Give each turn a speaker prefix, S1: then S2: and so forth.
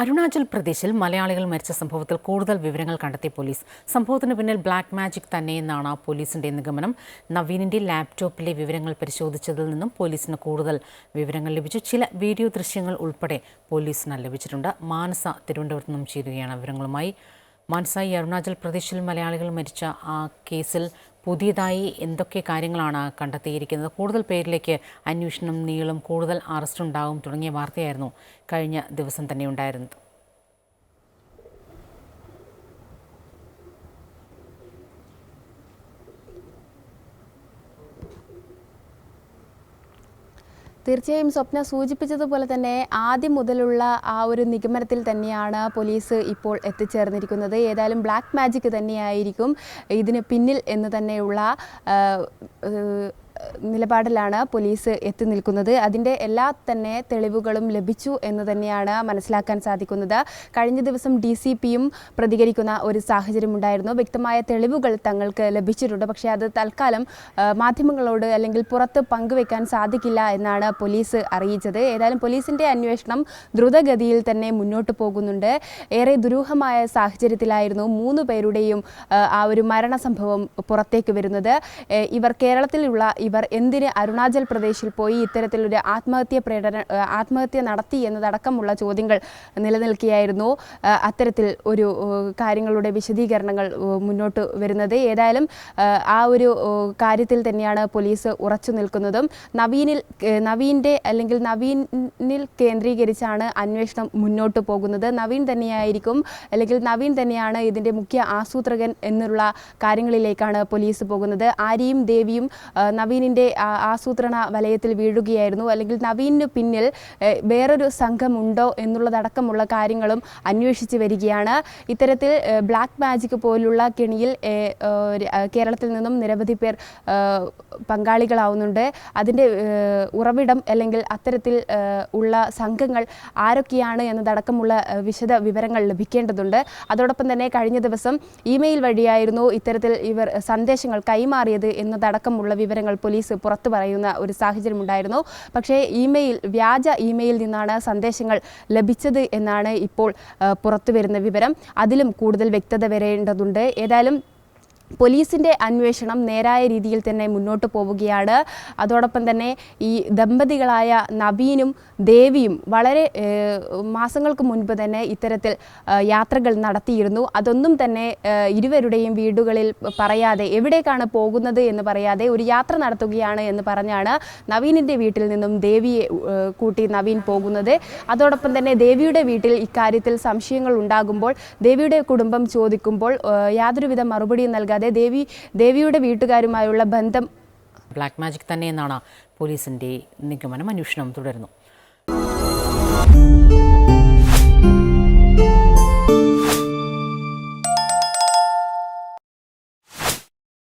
S1: അരുണാചൽ പ്രദേശിൽ മലയാളികൾ മരിച്ച സംഭവത്തിൽ കൂടുതൽ വിവരങ്ങൾ കണ്ടെത്തി പോലീസ്. സംഭവത്തിന് പിന്നിൽ ബ്ലാക്ക് മാജിക് തന്നെയെന്നാണ് പോലീസിന്റെ നിഗമനം. നവീനിന്റെ ലാപ്ടോപ്പിലെ വിവരങ്ങൾ പരിശോധിച്ചതിൽ നിന്നും പോലീസിന് കൂടുതൽ വിവരങ്ങൾ ലഭിച്ചു. ചില വീഡിയോ ദൃശ്യങ്ങൾ ഉൾപ്പെടെ പോലീസിന് ലഭിച്ചിട്ടുണ്ട്. മാനസ തിരുവനന്തപുരത്ത് നിന്നും ചേരുകയാണ് വിവരങ്ങളുമായി. മാനസ ഈ അരുണാചൽ പ്രദേശിൽ മലയാളികൾ മരിച്ച ആ കേസിൽ പുതിയതായി എന്തൊക്കെ കാര്യങ്ങളാണ് കണ്ടെത്തിയിരിക്കുന്നത്? കൂടുതൽ പേരിലേക്ക് അന്വേഷണം നീളും കൂടുതൽ അറസ്റ്റ് ഉണ്ടാവും തുടങ്ങിയ വാർത്തയായിരുന്നു കഴിഞ്ഞ ദിവസം തന്നെ ഉണ്ടായിരുന്നത്.
S2: തീർച്ചയായും സ്വപ്ന സൂചിപ്പിച്ചതുപോലെ തന്നെ ആദ്യം മുതലുള്ള ആ ഒരു നിഗമനത്തിൽ തന്നെയാണ് പോലീസ് ഇപ്പോൾ എത്തിച്ചേർന്നിരിക്കുന്നത്. ഏതായാലും ബ്ലാക്ക് മാജിക് തന്നെയായിരിക്കും ഇതിന് പിന്നിൽ എന്ന് തന്നെയുള്ള നിലപാടിലാണ് പോലീസ് എത്തി നിൽക്കുന്നത്. അതിന്റെ എല്ലാ തന്നെ തെളിവുകളും ലഭിച്ചു എന്ന് തന്നെയാണ് മനസ്സിലാക്കാൻ സാധിക്കുന്നത്. കഴിഞ്ഞ ദിവസം ഡി സി പിയും പ്രതികരിക്കുന്ന ഒരു സാഹചര്യമുണ്ടായിരുന്നു വ്യക്തമായ തെളിവുകൾ തങ്ങൾക്ക് ലഭിച്ചിട്ടുണ്ട്. പക്ഷേ അത് തൽക്കാലം മാധ്യമങ്ങളോട് അല്ലെങ്കിൽ പുറത്ത് പങ്കുവെക്കാൻ സാധിക്കില്ല എന്നാണ് പോലീസ് അറിയിച്ചത്. ഏതായാലും പോലീസിന്റെ അന്വേഷണം ദ്രുതഗതിയിൽ തന്നെ മുന്നോട്ട് പോകുന്നുണ്ട്. ഏറെ ദുരൂഹമായ സാഹചര്യത്തിലായിരുന്നു മൂന്ന് പേരുടെയും ആ, ഒരു മരണസംഭവം പുറത്തേക്ക് വരുന്നത്. ഇവർ കേരളത്തിലുള്ള ഇവർ എന്തിന് അരുണാചൽ പ്രദേശിൽ പോയി ഇത്തരത്തിലൊരു ആത്മഹത്യ പ്രേരണ ആത്മഹത്യ നടത്തി എന്നതടക്കമുള്ള ചോദ്യങ്ങൾ നിലനിൽക്കുകയായിരുന്നു. അത്തരത്തിൽ ഒരു കാര്യങ്ങളുടെ വിശദീകരണങ്ങൾ മുന്നോട്ട് വരുന്നത്. ഏതായാലും ആ, ഒരു കാര്യത്തിൽ തന്നെയാണ് പോലീസ് ഉറച്ചു നിൽക്കുന്നതും. നവീനിൽ നവീന്റെ അല്ലെങ്കിൽ നവീനിൽ കേന്ദ്രീകരിച്ചാണ് അന്വേഷണം മുന്നോട്ട് പോകുന്നത്. നവീൻ തന്നെയായിരിക്കും അല്ലെങ്കിൽ നവീൻ തന്നെയാണ് ഇതിന്റെ മുഖ്യ ആസൂത്രകൻ എന്നുള്ള കാര്യങ്ങളിലേക്കാണ് പോലീസ് പോകുന്നത്. ആര്യയും ദേവിയും ആ, നവീനിന്റെ ആസൂത്രണ വലയത്തിൽ വീഴുകയായിരുന്നു. അല്ലെങ്കിൽ നവീനു പിന്നിൽ വേറൊരു സംഘമുണ്ടോ എന്നുള്ളതടക്കമുള്ള കാര്യങ്ങളും അന്വേഷിച്ച് വരികയാണ്. ഇത്തരത്തിൽ ബ്ലാക്ക് മാജിക് പോലുള്ള കെണിയിൽ കേരളത്തിൽ നിന്നും നിരവധി പേർ പങ്കാളികളാവുന്നുണ്ട്. അതിന്റെ ഉറവിടം അല്ലെങ്കിൽ അത്തരത്തിൽ ഉള്ള സംഘങ്ങൾ ആരൊക്കെയാണ് എന്നതടക്കമുള്ള വിശദ വിവരങ്ങൾ ലഭിക്കേണ്ടതുണ്ട്. അതോടൊപ്പം തന്നെ കഴിഞ്ഞ ദിവസം ഇമെയിൽ വഴിയായിരുന്നു ഇത്തരത്തിൽ ഇവർ സന്ദേശങ്ങൾ കൈമാറിയത് എന്നതടക്കമുള്ള വിവരങ്ങൾ പോലീസ് പുറത്തു പറയുന്ന ഒരു സാഹചര്യമുണ്ടായിരുന്നു. പക്ഷേ ഇമെയിൽ വ്യാജ ഇമെയിൽ നിന്നാണ് സന്ദേശങ്ങൾ ലഭിച്ചത് എന്നാണ് ഇപ്പോൾ പുറത്തു വരുന്ന വിവരം. അതിലും കൂടുതൽ വ്യക്തത വരേണ്ടതുണ്ട്. ഏതായാലും പോലീസിന്റെ അന്വേഷണം നേരായ രീതിയിൽ തന്നെ മുന്നോട്ട് പോവുകയാണ്. അതോടൊപ്പം തന്നെ ഈ ദമ്പതികളായ നവീനും ദേവിയും വളരെ മാസങ്ങൾക്ക് മുൻപ് തന്നെ ഇത്തരത്തിൽ യാത്രകൾ നടത്തിയിരുന്നു. അതൊന്നും തന്നെ ഇരുവരുടെയും വീടുകളിൽ പറയാതെ എവിടേക്കാണ് പോകുന്നത് എന്ന് പറയാതെ ഒരു യാത്ര നടത്തുകയാണ് എന്ന് പറഞ്ഞാണ് നവീനിന്റെ വീട്ടിൽ നിന്നും ദേവിയെ കൂട്ടി നവീൻ പോകുന്നത്. അതോടൊപ്പം തന്നെ ദേവിയുടെ വീട്ടിൽ ഇക്കാര്യത്തിൽ സംശയങ്ങൾ ഉണ്ടാകുമ്പോൾ ദേവിയുടെ കുടുംബം ചോദിക്കുമ്പോൾ യാതൊരുവിധ മറുപടിയും നൽകാതെ ദേവി ദേവിയുടെ വീട്ടുകാരുമായുള്ള ബന്ധം
S1: ബ്ലാക്ക് മാജിക് തന്നെയെന്നാണ് പോലീസിന്റെ നിഗമനം. അന്വേഷണം തുടരുന്നു.